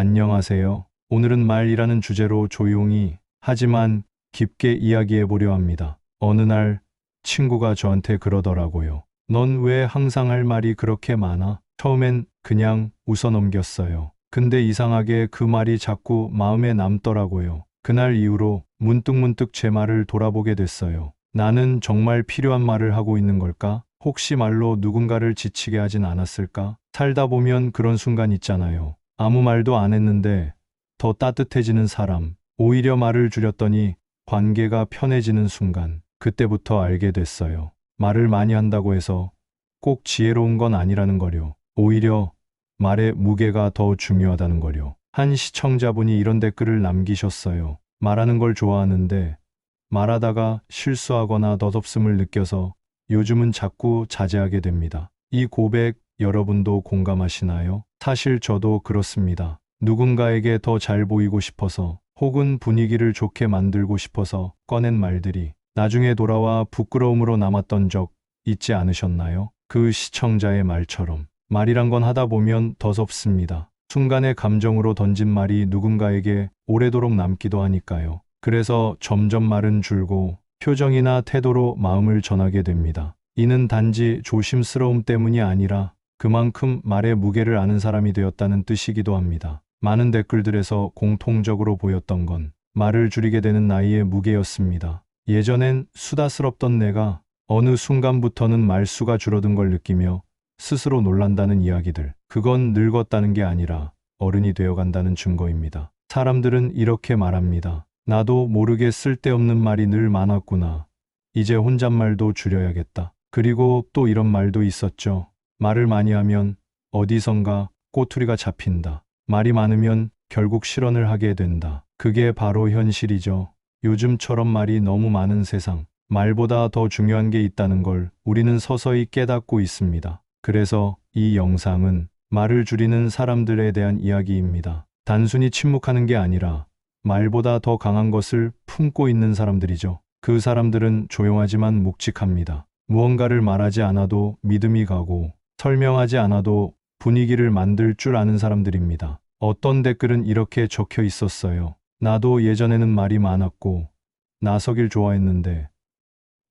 안녕하세요. 오늘은 말이라는 주제로 조용히 하지만 깊게 이야기해 보려 합니다. 어느 날 친구가 저한테 그러더라고요. 넌 왜 항상 할 말이 그렇게 많아? 처음엔 그냥 웃어 넘겼어요. 근데 이상하게 그 말이 자꾸 마음에 남더라고요. 그날 이후로 문득문득 제 말을 돌아보게 됐어요. 나는 정말 필요한 말을 하고 있는 걸까? 혹시 말로 누군가를 지치게 하진 않았을까? 살다 보면 그런 순간 있잖아요. 아무 말도 안 했는데 더 따뜻해지는 사람. 오히려 말을 줄였더니 관계가 편해지는 순간. 그때부터 알게 됐어요. 말을 많이 한다고 해서 꼭 지혜로운 건 아니라는 거요. 오히려 말의 무게가 더 중요하다는 거요. 한 시청자분이 이런 댓글을 남기셨어요. 말하는 걸 좋아하는데 말하다가 실수하거나 덧없음을 느껴서 요즘은 자꾸 자제하게 됩니다. 이 고백 여러분도 공감하시나요? 사실 저도 그렇습니다. 누군가에게 더 잘 보이고 싶어서 혹은 분위기를 좋게 만들고 싶어서 꺼낸 말들이 나중에 돌아와 부끄러움으로 남았던 적 있지 않으셨나요? 그 시청자의 말처럼 말이란 건 하다 보면 더섭습니다. 순간의 감정으로 던진 말이 누군가에게 오래도록 남기도 하니까요. 그래서 점점 말은 줄고 표정이나 태도로 마음을 전하게 됩니다. 이는 단지 조심스러움 때문이 아니라 그만큼 말의 무게를 아는 사람이 되었다는 뜻이기도 합니다. 많은 댓글들에서 공통적으로 보였던 건 말을 줄이게 되는 나이의 무게였습니다. 예전엔 수다스럽던 내가 어느 순간부터는 말수가 줄어든 걸 느끼며 스스로 놀란다는 이야기들. 그건 늙었다는 게 아니라 어른이 되어간다는 증거입니다. 사람들은 이렇게 말합니다. 나도 모르게 쓸데없는 말이 늘 많았구나. 이제 혼잣말도 줄여야겠다. 그리고 또 이런 말도 있었죠. 말을 많이 하면 어디선가 꼬투리가 잡힌다. 말이 많으면 결국 실언을 하게 된다. 그게 바로 현실이죠. 요즘처럼 말이 너무 많은 세상. 말보다 더 중요한 게 있다는 걸 우리는 서서히 깨닫고 있습니다. 그래서 이 영상은 말을 줄이는 사람들에 대한 이야기입니다. 단순히 침묵하는 게 아니라 말보다 더 강한 것을 품고 있는 사람들이죠. 그 사람들은 조용하지만 묵직합니다. 무언가를 말하지 않아도 믿음이 가고 설명하지 않아도 분위기를 만들 줄 아는 사람들입니다. 어떤 댓글은 이렇게 적혀 있었어요. 나도 예전에는 말이 많았고 나서길 좋아했는데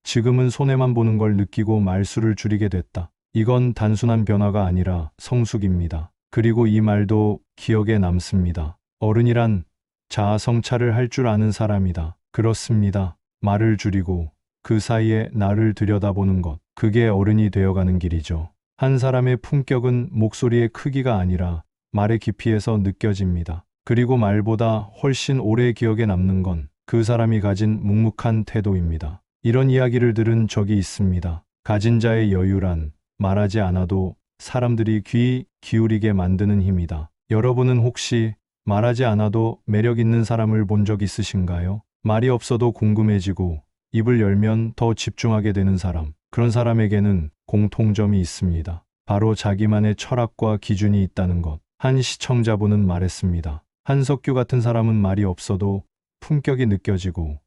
지금은 손해만 보는 걸 느끼고 말수를 줄이게 됐다. 이건 단순한 변화가 아니라 성숙입니다. 그리고 이 말도 기억에 남습니다. 어른이란 자아 성찰을 할 줄 아는 사람이다. 그렇습니다. 말을 줄이고 그 사이에 나를 들여다보는 것. 그게 어른이 되어가는 길이죠. 한 사람의 품격은 목소리의 크기가 아니라 말의 깊이에서 느껴집니다. 그리고 말보다 훨씬 오래 기억에 남는 건 그 사람이 가진 묵묵한 태도입니다. 이런 이야기를 들은 적이 있습니다. 가진 자의 여유란 말하지 않아도 사람들이 귀 기울이게 만드는 힘이다. 여러분은 혹시 말하지 않아도 매력 있는 사람을 본 적 있으신가요? 말이 없어도 궁금해지고 입을 열면 더 집중하게 되는 사람. 그런 사람에게는 공통점이 있습니다. 바로 자기만의 철학과 기준이 있다는 것. 한 시청자분은 말했습니다. 한석규 같은 사람은 말이 없어도 품격이 느껴지고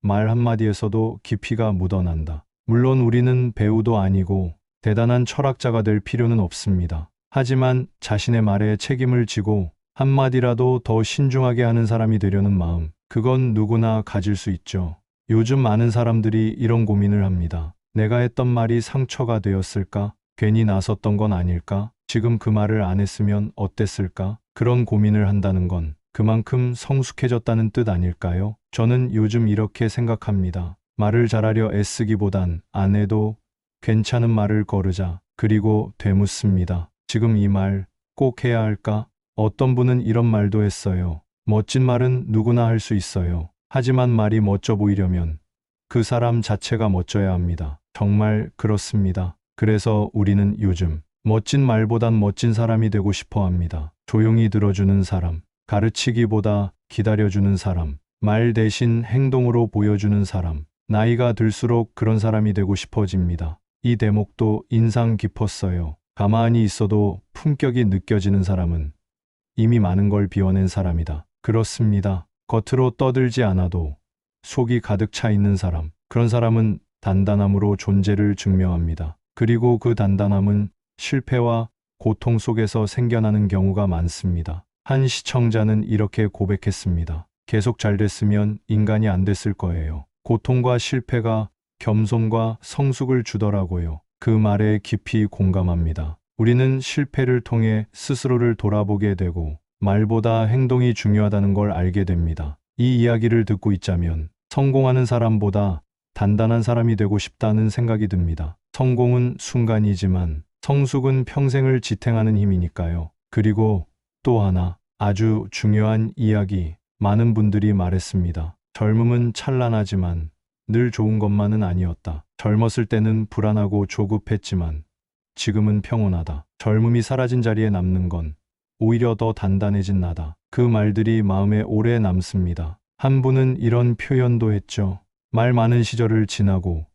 말 한마디에서도 깊이가 묻어난다. 물론 우리는 배우도 아니고 대단한 철학자가 될 필요는 없습니다. 하지만 자신의 말에 책임을 지고 한마디라도 더 신중하게 하는 사람이 되려는 마음, 그건 누구나 가질 수 있죠. 요즘 많은 사람들이 이런 고민을 합니다. 내가 했던 말이 상처가 되었을까? 괜히 나섰던 건 아닐까? 지금 그 말을 안 했으면 어땠을까? 그런 고민을 한다는 건 그만큼 성숙해졌다는 뜻 아닐까요? 저는 요즘 이렇게 생각합니다. 말을 잘하려 애쓰기보단 안 해도 괜찮은 말을 거르자. 그리고 되묻습니다. 지금 이 말 꼭 해야 할까? 어떤 분은 이런 말도 했어요. 멋진 말은 누구나 할 수 있어요. 하지만 말이 멋져 보이려면 그 사람 자체가 멋져야 합니다. 정말 그렇습니다. 그래서 우리는 요즘 멋진 말보단 멋진 사람이 되고 싶어 합니다. 조용히 들어주는 사람, 가르치기보다 기다려주는 사람, 말 대신 행동으로 보여주는 사람, 나이가 들수록 그런 사람이 되고 싶어집니다. 이 대목도 인상 깊었어요. 가만히 있어도 품격이 느껴지는 사람은 이미 많은 걸 비워낸 사람이다. 그렇습니다. 겉으로 떠들지 않아도 속이 가득 차 있는 사람. 그런 사람은 단단함으로 존재를 증명합니다. 그리고 그 단단함은 실패와 고통 속에서 생겨나는 경우가 많습니다. 한 시청자는 이렇게 고백했습니다. 계속 잘 됐으면 인간이 안 됐을 거예요. 고통과 실패가 겸손과 성숙을 주더라고요. 그 말에 깊이 공감합니다. 우리는 실패를 통해 스스로를 돌아보게 되고 말보다 행동이 중요하다는 걸 알게 됩니다. 이 이야기를 듣고 있자면 성공하는 사람보다 단단한 사람이 되고 싶다는 생각이 듭니다. 성공은 순간이지만 성숙은 평생을 지탱하는 힘이니까요. 그리고 또 하나 아주 중요한 이야기 많은 분들이 말했습니다. 젊음은 찬란하지만 늘 좋은 것만은 아니었다. 젊었을 때는 불안하고 조급했지만 지금은 평온하다. 젊음이 사라진 자리에 남는 건 오히려 더 단단해진 나다. 그 말들이 마음에 오래 남습니다. 한 분은 이런 표현도 했죠. 말 많은 시절을 지나고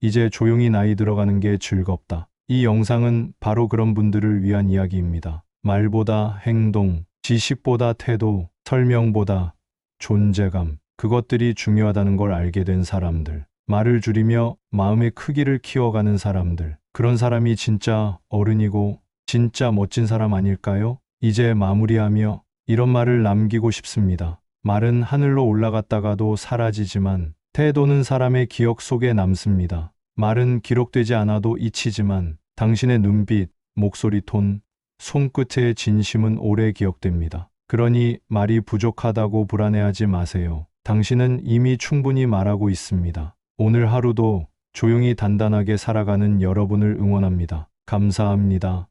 이제 조용히 나이 들어가는 게 즐겁다. 이 영상은 바로 그런 분들을 위한 이야기입니다. 말보다 행동, 지식보다 태도, 설명보다 존재감, 그것들이 중요하다는 걸 알게 된 사람들. 말을 줄이며 마음의 크기를 키워가는 사람들. 그런 사람이 진짜 어른이고 진짜 멋진 사람 아닐까요? 이제 마무리하며 이런 말을 남기고 싶습니다. 말은 하늘로 올라갔다가도 사라지지만 태도는 사람의 기억 속에 남습니다. 말은 기록되지 않아도 잊히지만 당신의 눈빛, 목소리 톤, 손끝의 진심은 오래 기억됩니다. 그러니 말이 부족하다고 불안해하지 마세요. 당신은 이미 충분히 말하고 있습니다. 오늘 하루도 조용히 단단하게 살아가는 여러분을 응원합니다. 감사합니다.